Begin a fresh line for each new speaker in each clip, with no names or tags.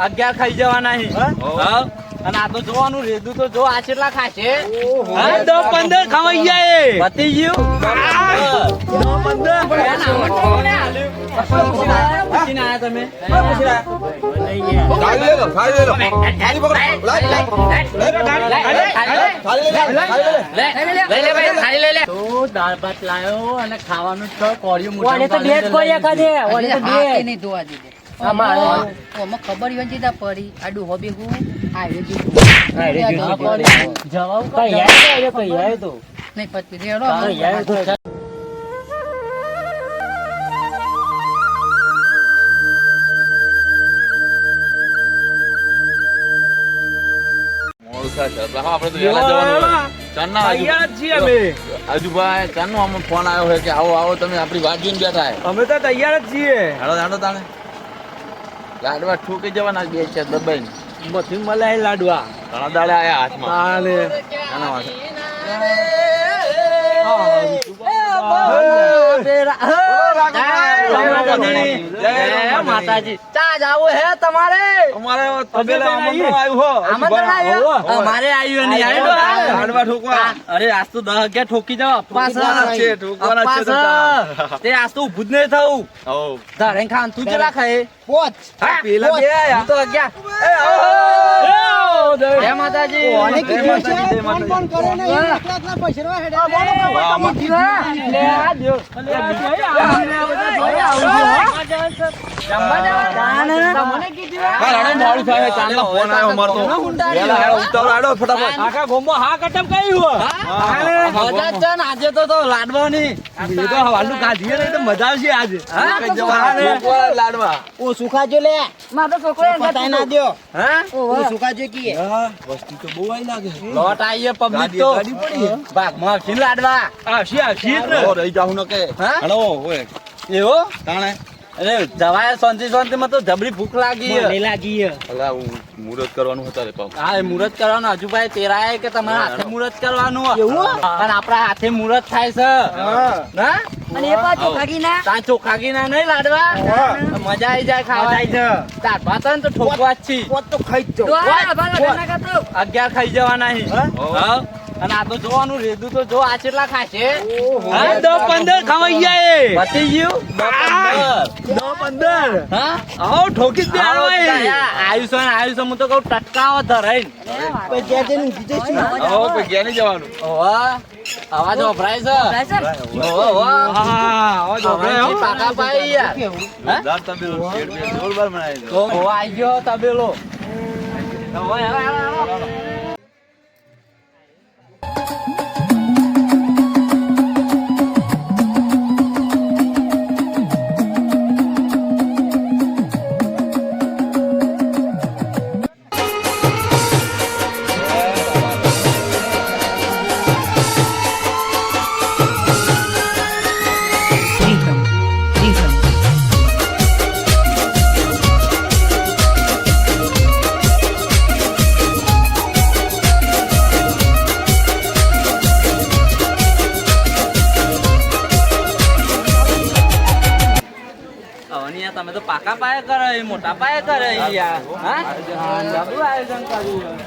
અગિયાર ખાઈ જવાના અને આ તો જોવાનું રેદું તો જો આ કેટલા ખાશે દસ પંદર ખવાઈ જાય પતી ગયું તો. તો અને ખાવાનું તો.
ખબર ઈવન ચેતા પડી આડું હોબી હું ભેગું
જવાબ
થશે એટલે હા આપણે તો આજુભાઈ ચાંદનો આમાં ફોન આવ્યો છે કે આવો આવો તમે આપણી વાત જોઈને બેઠા
અમે તો તૈયાર જ છીએ.
તાણે. લાડવા ઠોકી જવાના બે છે દબાઈને.
મથી મળે લાડવા.
ઘણા દાડે આયા હાથમાં.
માતાજી ચા જાવું હે તમારે
અમારે તબેલા આમંત્રણ આવ્યું હો.
આમંત્રણ આવ્યું? અમારે આવ્યું નહીં આવ્યું ને?
ઠોકવા
અરે આજ તો દસ અગિયાર ઠોકી જાવ
જ છે, ઠોકવાના છે તે
આજ તો ઊભું જ નહીં થવું. ધારે ખાન તું કેટલા ખાય
પોચ
પેલા બે આયા.
અગિયાર જય માતાજી
કોને કીધું છે? ફોન ફોન કરે ને એકલા એકલા પૈસા હેડે
વાહ, આમાં
આ દ્યો. આજે તો તો લાડવાની.
એ તો હવાનું કાઢીએ ને તો મજા આવશે આજે.
લાડવા
ઓ સુખાજો લે. મારો છોકરો ના દ્યો.
હા?
ઓ સુખાજો કીએ.
વસ્તી તો બહુ આવી લાગે
લોટ આવીએ પબ્લિક તો.
ગાડી પડી
આવશે લાડવા.
આવશે આવશે જ ને.
રહી જાઉં ન કે.
હા?
ઓય.
એવો?
તાણે.
અરે જવાય શાંતિ શાંતિ માં તો જબરી ભૂખ લાગી.
મને લાગી.
અલા, હું મુરત કરવાનું હતા રે પાપ
હા એ મુરત કરવાનું. હજુ ભાઈ તેરાય કે તમારા હાથે મુરત કરવાનું.
એવું?
પણ આપણા હાથે મુરત થાય છે. ના?
અને એ પાછો ખાગી ના
તા ચોખાગી ના નહીં લાડવા? મજા આવી જાય ખાવા જાય. છે તાર ને તો ઠોકવા જ છી.
પોત તો ખાઈ જ જો
અગિયાર ખાઈ જવાના છે. હા? અને આ તો જોવાનું રેદું તો જો આ કેટલા ખાશે
હા, દસ પંદર ખવાઈ જાય
પતી ગયું?
દો પંદર.
હા?
આવો ઠોકી દે
આવો
દેવાનો હોય.
દયા, આયુષ્ય ને આયુષ્ય હું તો કહું ટટકાવો ધરાઈને.
આવો, કોઈ ઘેર નહીં જવાનું.
ઓવા, અવાજ વપરાય છે.
હા
પાકા પાઈ યાર.
તબેલો, જોરદાર બનાવી
તો આઈ ગયો તબેલો. હવે. પાકા પાયે કરે મોટા પાયે કરે આયોજન કર્યું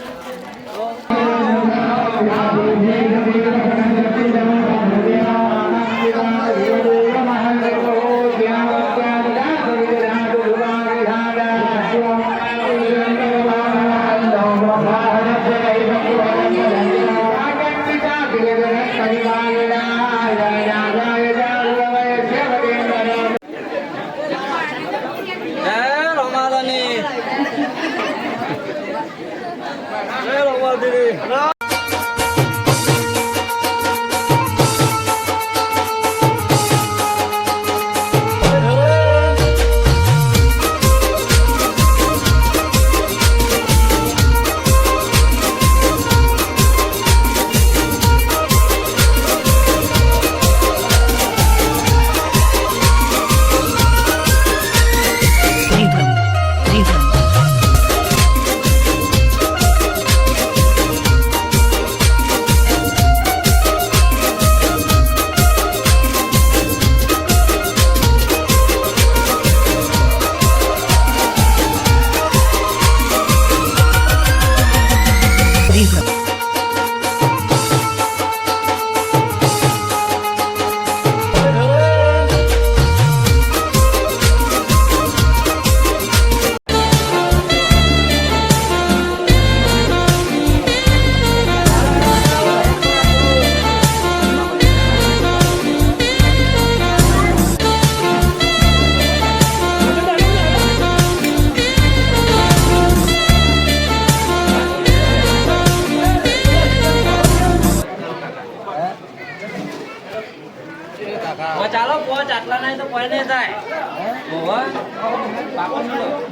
નહીં તો કોઈ નહીં થાય.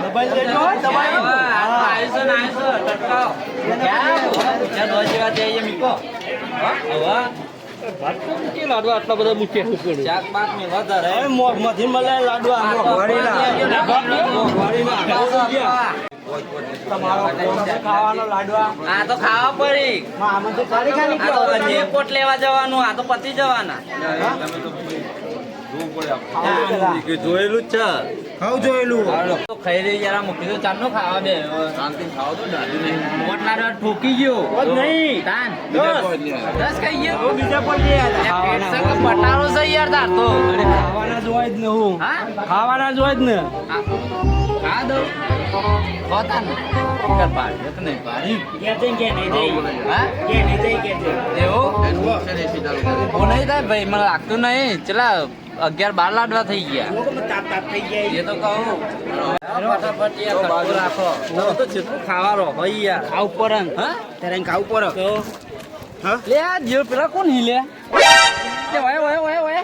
દબાઈ
ને ટટકાવ. ક્યાં? મીકો.
આટલા બધા. મથી મળે લાડવા
આ તો
લાડવા
આ તો ખાવા પડી.
આમાં તો
પોટ લેવા જવાનું આ તો પતી જવાના. જોયેલું જ છે.
ખાવ જોયેલું.
ખાઈ રહી જરા મૂકી દો. ચાંદનો ખાવા બે.
શાંતિથી ખાઓ તો દાદી નહીં
પોટ લાડવા ઠોકી ગયો.
નહીં.
તાન.
બીજા કોઈ જ નહીં.
દસ ખાઈ ગયો.
બીજા પણ બે હતા.
પેટ સગો પટારો છે યાર તાર તો.
ખાવાના જ જ ને હું. ખાવાના જ જ ને.
ખા દો ખોતા ને. કર પાડી તો નહીં પાડી. હા? એવું
એનું મુખ છે. ને એ સીધા
નહીં થાય ભાઈ. મને લાગતું નહીં. ચલા અગિયાર બાર લાડવા થઈ ગયા. એ તો કહું. ફટાફટ રાખો. તો જેટલું ખાવાનો હોય યાર.
આ ઉપર હં. તારે ખાવ ઉપર હં.
લે આ જીવ પેલા કોણ હિલે? વાય વાય વાય ઓય.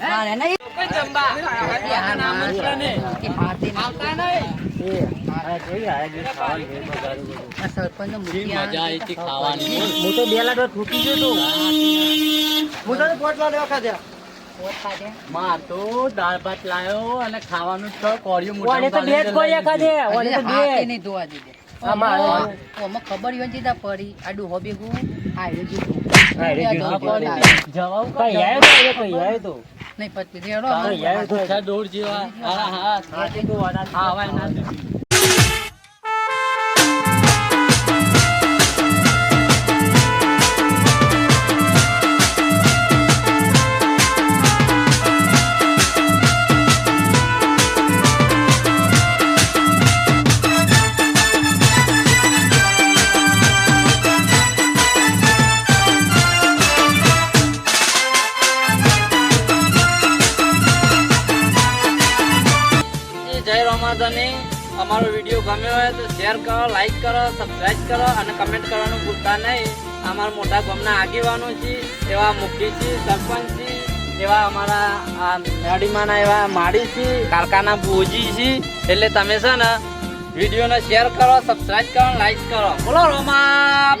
હા,
તો બે ગયો તો તો
તો દાળ ભાત લાયો અને ખાવાનું તો કોળિયું
ઓને તો બે કોળિયા ખાધે ઓને તો બે
નહીં ધોવા દીધે.
આમાં
ઓમાં- ઓમાં ખબર હોય નથી તા પડી આડું હોબી હું આયરો જો
હા, રે જો.
આ ધોવા
હા,
પડી.
જવાબ
કઈ આયો તો કઈ આયો તો
નહીં પતી રેડો
દોડ જેવા. હા હા. હા હવે ના અમારો વીડિયો ગમ્યો હોય તો શેર કરો લાઈક કરો સબસ્ક્રાઈબ કરો અને કમેન્ટ કરવાનું ભૂલતા નહીં. અમારા મોટા ગામના આગેવાનો છે, એવા સરપંચ છે, એવા અમારા નડીમાના એવા માળી છે, કારખાના ભોજી છે. એટલે તમે છે ને વિડીયોને શેર કરો સબસ્ક્રાઈબ કરો લાઈક કરો. બોલો, રોમા